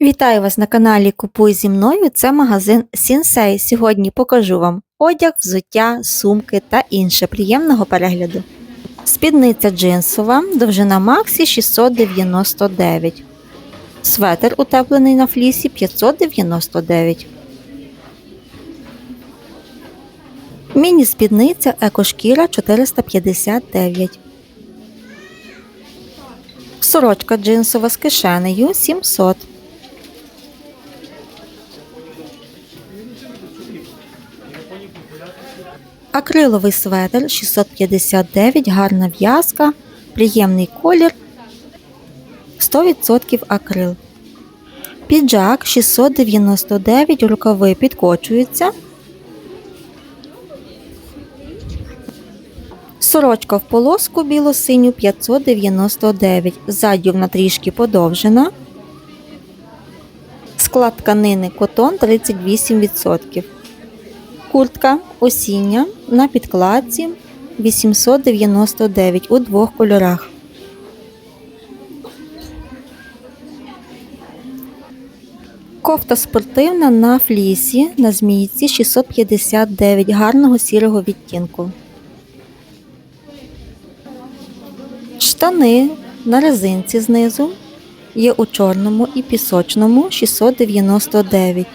Вітаю вас на каналі Купуй зі мною. Це магазин Сінсей. Сьогодні покажу вам одяг, взуття, сумки та інше приємного перегляду. Спідниця джинсова, довжина Максі 699. Светер утеплений на флісі 599. Міні-спідниця екошкіра 459. Сорочка джинсова з кишенею 700. Акриловий светр 659, гарна в'язка, приємний колір, 100% акрил. Піджак 699, рукави підкочуються. Сорочка в полоску біло-синю 599, ззаді трішки подовжена. Склад тканини котон 38%. Куртка осіння на підкладці 899 у двох кольорах. Кофта спортивна на флісі на змійці 659 гарного сірого відтінку. Штани на резинці знизу є у чорному і пісочному 699.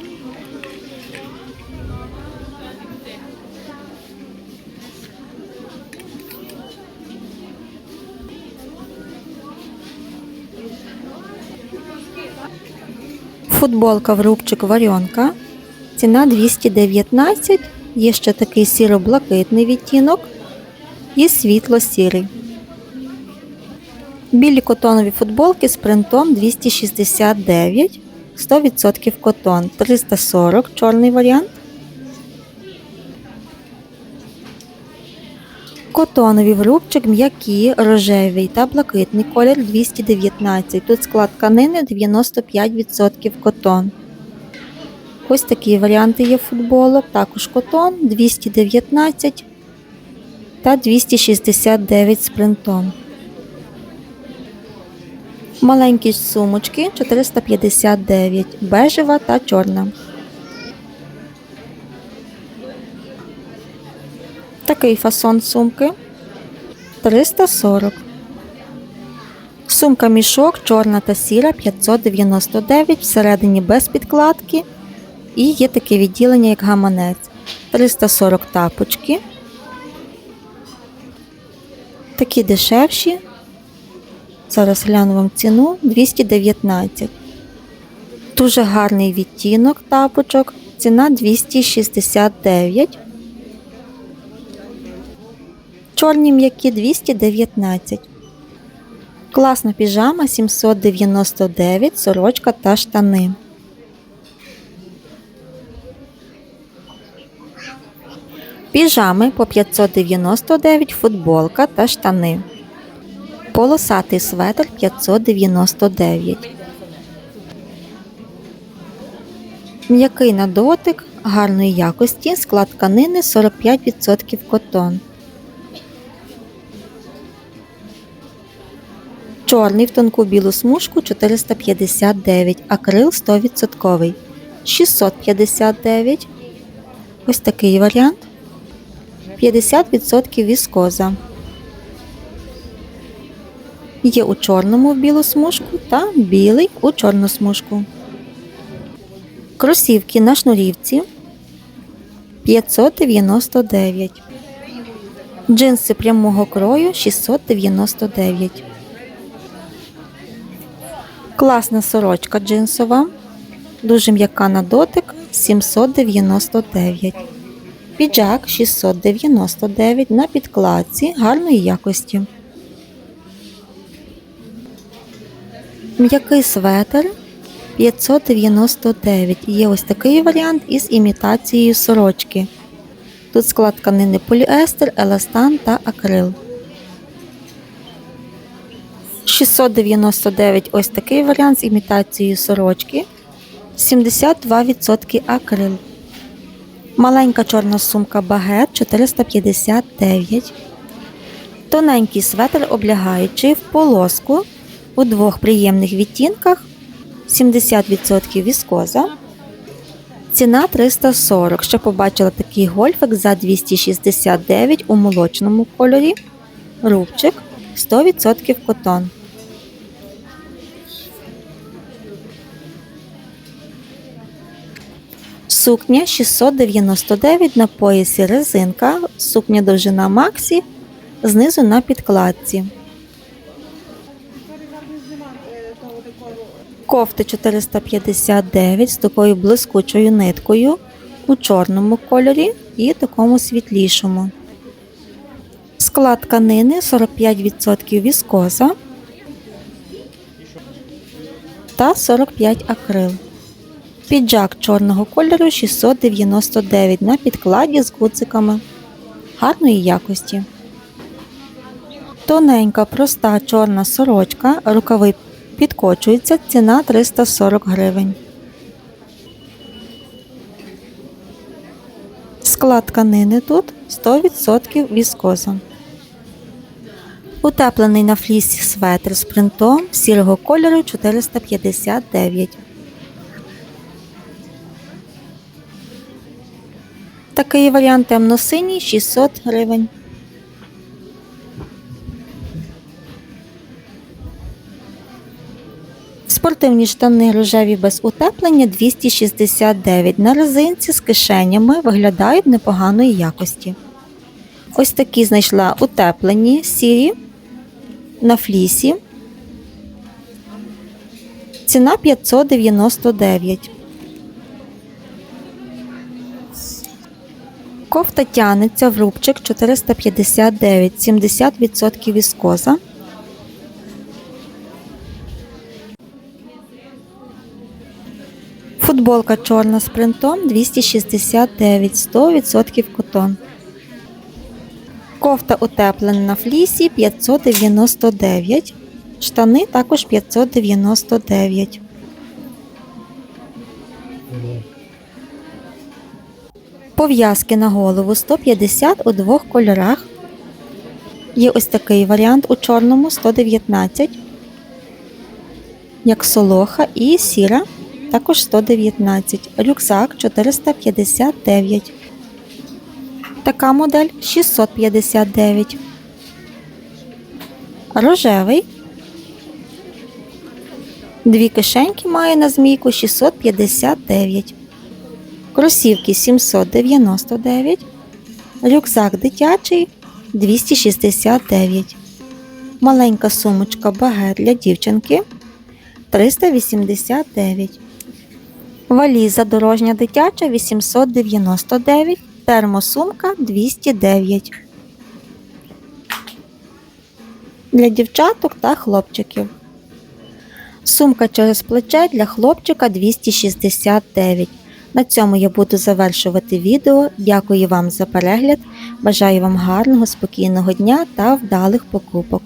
Футболка в рубчик варіонка. Ціна 219. Є ще такий сіро-блакитний відтінок і світло-сірий. Білі котонові футболки з принтом 269, 100% котон 340 чорний варіант. Котонові в рубчик м'які, рожевий та блакитний колір 219. Тут склад тканини 95% котон. Ось такі варіанти є футболок. Також котон 219 та 269 з принтом. Маленькі сумочки 459, бежева та чорна. Такий фасон сумки 340. Сумка мішок чорна та сіра 599, всередині без підкладки. І є таке відділення, як гаманець. 340 тапочки. Такі дешевші. Зараз гляну вам ціну 219. Дуже гарний відтінок тапочок. Ціна 269. Чорні м'які 219. Класна піжама 799, сорочка та штани. Піжами по 599, футболка та штани. Полосатий светр 599. М'який на дотик гарної якості. Склад тканини 45% котон. Чорний в тонку білу смужку 459, акрил 100%. 659. Ось такий варіант. 50% віскоза. Є у чорному в білу смужку та білий у чорну смужку. Кросівки на шнурівці 599. Джинси прямого крою 699. Класна сорочка джинсова. Дуже м'яка на дотик 799. Піджак 699 на підкладці гарної якості. М'який светр 599. Є ось такий варіант із імітацією сорочки. Тут склад тканини поліестер, еластан та акрил. 699 ось такий варіант з імітацією сорочки. 72% акрил. Маленька чорна сумка багет 459. Тоненький светр облягаючий в полоску у двох приємних відтінках 70% віскоза. Ціна 340. Ще побачила такий гольфик за 269 у молочному кольорі. Рубчик 100% котон. Сукня 699 на поясі резинка, сукня довжина Максі, знизу на підкладці. Кофти 459 з такою блискучою ниткою у чорному кольорі і такому світлішому. Склад тканини 45% віскоза та 45 акрил. Піджак чорного кольору 699 на підкладі з гудзиками гарної якості. Тоненька, проста чорна сорочка, рукави підкочуються, ціна 340 гривень. Склад тканини тут 100% віскоза. Утеплений на флісі светр з принтом сірого кольору 459. Такий варіант темно-синій 600 гривень. Спортивні штани рожеві без утеплення 269 на резинці з кишенями виглядають непоганої якості. Ось такі знайшла утеплені сірі на флісі. Ціна 599. Кофта тянеться в рубчик 459, 70% віскоза. Футболка чорна з принтом 269, 100% котон. Кофта утеплена на флісі 599. Штани також 599. Пов'язки на голову 150 у двох кольорах. Є ось такий варіант у чорному 119, як солоха і сіра, також 119, рюкзак 459. Така модель 659. Рожевий. Дві кишеньки має на змійку 659. Кросівки 799. Рюкзак дитячий 269. Маленька сумочка багет для дівчинки 389. Валіза дорожня дитяча 899. Термосумка 209. Для дівчаток та хлопчиків. Сумка через плече для хлопчика 269. На цьому я буду завершувати відео. Дякую вам за перегляд. Бажаю вам гарного, спокійного дня та вдалих покупок.